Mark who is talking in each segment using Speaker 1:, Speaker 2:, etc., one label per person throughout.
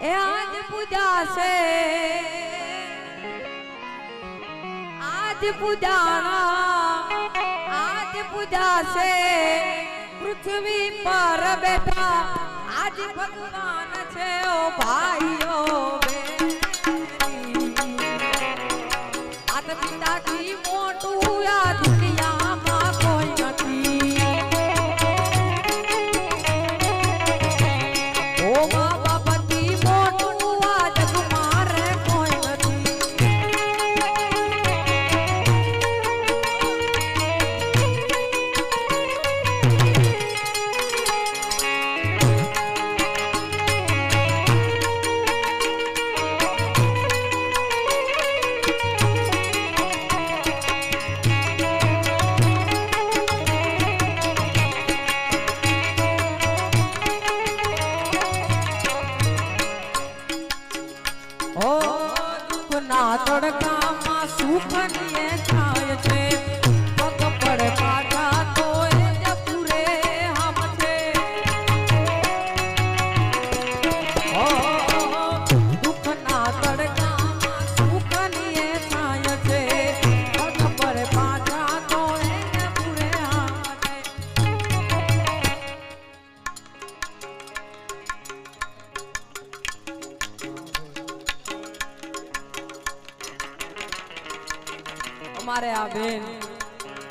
Speaker 1: એ આજ પૂજાશે. આજ પૂજાણા. આજ પૂજાશે. પૃથ્વી પર બેઠા આજ ભગવાન છે ઓ ભાઈઓ બેન. આત પિતાથી મોટું આ અમારે આ બેન.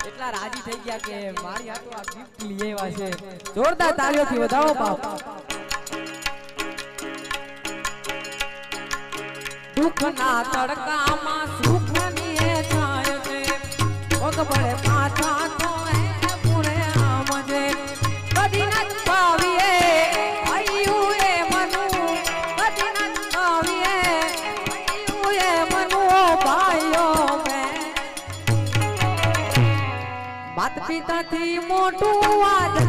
Speaker 1: એટલા રાજી થઈ ગયા કે મારી હાથો આ ગિફ્ટ લઈ આવ્યા છે. જોરદાર તાળીઓથી વધાવો બાપ. દુઃખના તડકામાં સુખની એ જાય છે. પગ પડે પાછા પિતાથી મોટું આ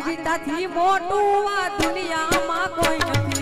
Speaker 1: પિતાથી મોટું આ દુનિયામાં કોઈ નથી.